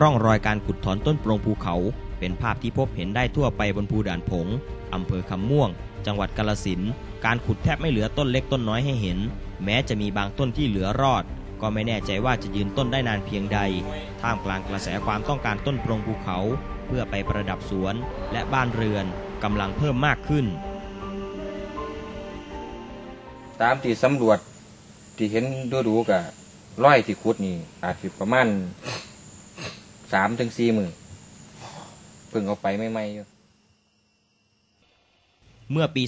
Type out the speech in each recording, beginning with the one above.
ร่องรอยการขุดถอนต้นโปรงภูเขา เป็นภาพที่พบเห็นได้ทั่วไปบนภูด่านผง อำเภอคำม่วง จังหวัดกาลสินการขุดแทบไม่เหลือต้นเล็กต้นน้อยให้เห็น แม้จะมีบางต้นที่เหลือรอด ก็ไม่แน่ใจว่าจะยืนต้นได้นานเพียงใด ท่ามกลางกระแสความต้องการต้นโปรงภูเขา เพื่อไปประดับสวนและบ้านเรือนกำลังเพิ่มมากขึ้น ตามที่สำรวจที่เห็นดูดูกับร้อยที่ขุดนี่อาจสิประมาณ สามถึงสี่มือเพิ่งเอาไปไม่ไม่ๆอยู่เมื่อปี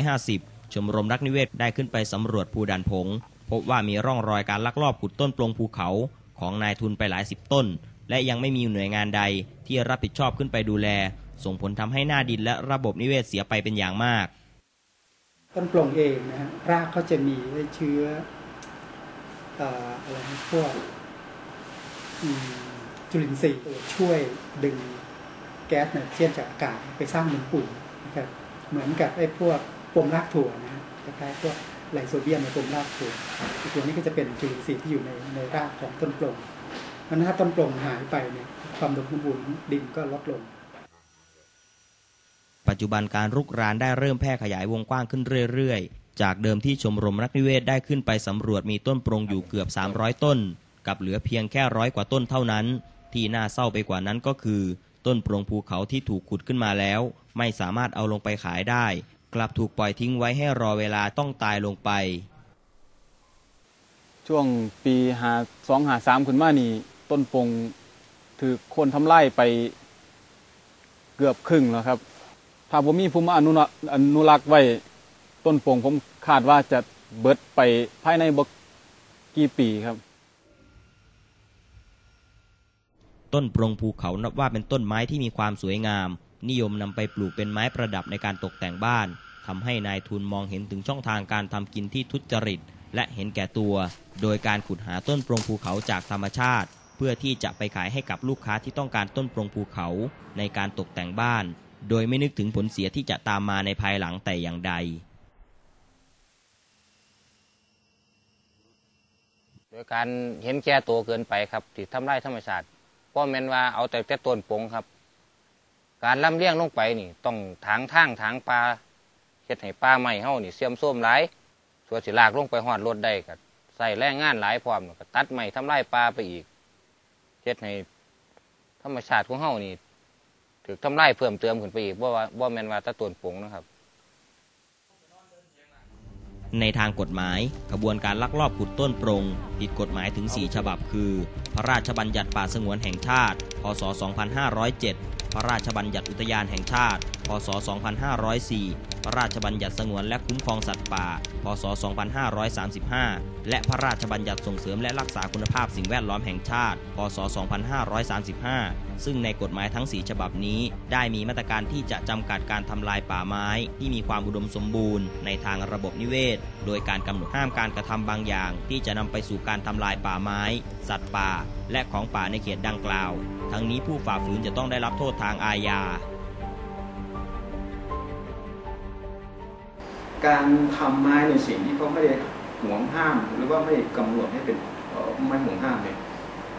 2550 ชมรมนักนิเวศได้ขึ้นไปสำรวจภูด่านผง พบว่ามีร่องรอยการลักลอบขุดต้นปลงภูเขาของนายทุนไปหลายสิบต้น และยังไม่มีหน่วยงานใดที่รับผิดชอบขึ้นไปดูแล ส่งผลทำให้หน้าดินและระบบนิเวศเสียไปเป็นอย่างมาก ต้นปลงเองนะฮะรากเขาจะมีเชื้อเอ่ออะไรนะพวกอืม จุลินทรีย์ช่วยดึงแก๊สไนโตรเจนจากอากาศไปสร้างเป็นปุ๋ยนะครับเหมือนกับไอ้พวกปมรากถั่วนะฮะคล้ายๆพวกไลโซเบียมในปมรากถั่วตัวนี้ก็จะเป็นจุลินทรีย์ที่อยู่ในในรากของต้นปลงเพราะฉะนั้นถ้าต้นปลงหายไปเนี่ยความอุดมสมบูรณ์ดินก็ลดลง ปัจจุบันการรุกรานได้เริ่มแพร่ขยายวงกว้างขึ้นเรื่อยๆ จากเดิมที่ชมรมนักนิเวศได้ขึ้นไปสำรวจมีต้นปรงอยู่เกือบ 300 ต้น กับเหลือเพียงแค่ร้อยกว่าต้นเท่านั้น ที่น่าเศร้าไปกว่านั้นก็คือ ต้นโปรงภูเขาที่ถูกขุดขึ้นมาแล้ว ไม่สามารถเอาลงไปขายได้ กลับถูกปล่อยทิ้งไว้ให้รอเวลาต้องตายลงไป ช่วงปีหาสองหาสามขึ้นมานี่ ต้นปงถือคนทำไร่ไปเกือบครึ่งแล้วครับ ถ้าผมมีภูมิอนุรักษ์อนุรักษ์ไว้ต้นปงผมคาดว่าจะเบิดไปภายในบกี่ปีครับ ต้นปรงภูเขานับว่าเป็นต้นไม้ที่มีความสวยงาม นิยมนำไปปลูกเป็นไม้ประดับในการตกแต่งบ้านทำให้นายทุนมองเห็นถึงช่องทางการทำกินที่ทุจริต และเห็นแก่ตัว โดยการขุดหาต้นปรงภูเขาจากธรรมชาติ เพื่อที่จะไปขายให้กับลูกค้าที่ต้องการต้นปรงภูเขาในการตกแต่งบ้าน โดยไม่นึกถึงผลเสียที่จะตามมาในภายหลังแต่อย่างใดโดยการเห็นแก่ตัวเกินไปครับที่ทำลายธรรมชาติ พราะแม่นว่าเอาแต่แต่ต้นปงครับ การลำเลี้ยงลงไปนี่ ต้องถางทางถางปลาเฮ็ดให้ปลาใหม่เฮานี่เสื่อมโทรมหลายส่วนสิลากลงไปหอดรถได้ก็ใส่แรงงานหลายพร้อมก็ตัดใหม่ทำลายปลาไปอีกเฮ็ดให้ธรรมชาติของเฮานี่ถูกทำลายเพิ่มเติมขึ้นไปอีกบ่ว่าบ่แม่นว่าแต่ต้นปงนะครับ ในทางกฎหมายกระบวนการลักลอบขุดต้นปรง ผิดกฎหมายถึง 4 ฉบับคือ พระราชบัญญัติป่าสงวนแห่งชาติ พศ 2507 พระราชบัญญัติอุทยานแห่งชาติ พศ 2504 ระราชบัญญัติสงวนและคุ้มครองสัตว์ป่า พศ 2535 และพระราชบัญญัติส่งเสริมและรักษาคุณภาพสิ่งแวดล้อมแห่งชาติ พศ 2535 ซึ่งในกฎหมายทั้ง 4 ฉบับนี้ได้มีมาตรการที่จะจำกัดการทำลายป่าไม้ที่มีความอุดมสมบูรณ์ในทางระบบนิเวศ โดยการกำหนดห้ามการกระทำบางอย่าง ที่จะนำไปสู่การทำลายป่าไม้ สัตว์ป่า และของป่าในเขตดังกล่าว ทั้งนี้ผู้ฝ่าฝืนจะต้องได้รับโทษทางอาญา การทำไม้ในสิ่งที่เขาไม่ได้ห่วงห้าม หรือว่าไม่ได้กำหนดให้เป็นไม่ห่วงห้ามเนี่ย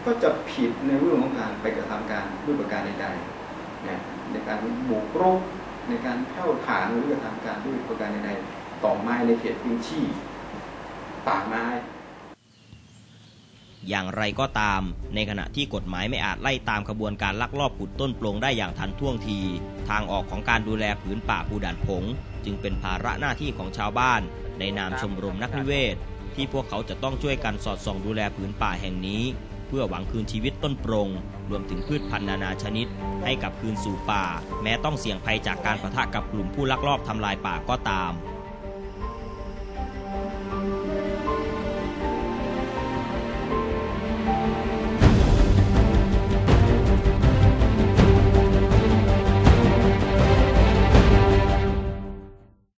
ก็จะผิดในเรื่องของการไปกระทำการด้วยประการใดๆนะในการบุกรุกในการแผ่วถางหรือกระทำการด้วยประการใดๆต่อไม้ในเขตพื้นที่ป่าไม้ อย่างไรก็ตาม ในขณะที่กฎหมายไม่อาจไล่ตามขบวนการลักลอบขุดต้นปลงได้อย่างทันท่วงที ทางออกของการดูแลผืนป่าภูด่านผง จึงเป็นภาระหน้าที่ของชาวบ้าน ในนามชมรมนักนิเวศ ที่พวกเขาจะต้องช่วยกันสอดส่องดูแลผืนป่าแห่งนี้ เพื่อหวังคืนชีวิตต้นปรง รวมถึงพืชพันธุ์นานาชนิด ให้กลับคืนสู่ป่า แม้ต้องเสี่ยงภัยจากการปะทะกับกลุ่มผู้ลักลอบทำลายป่าก็ตาม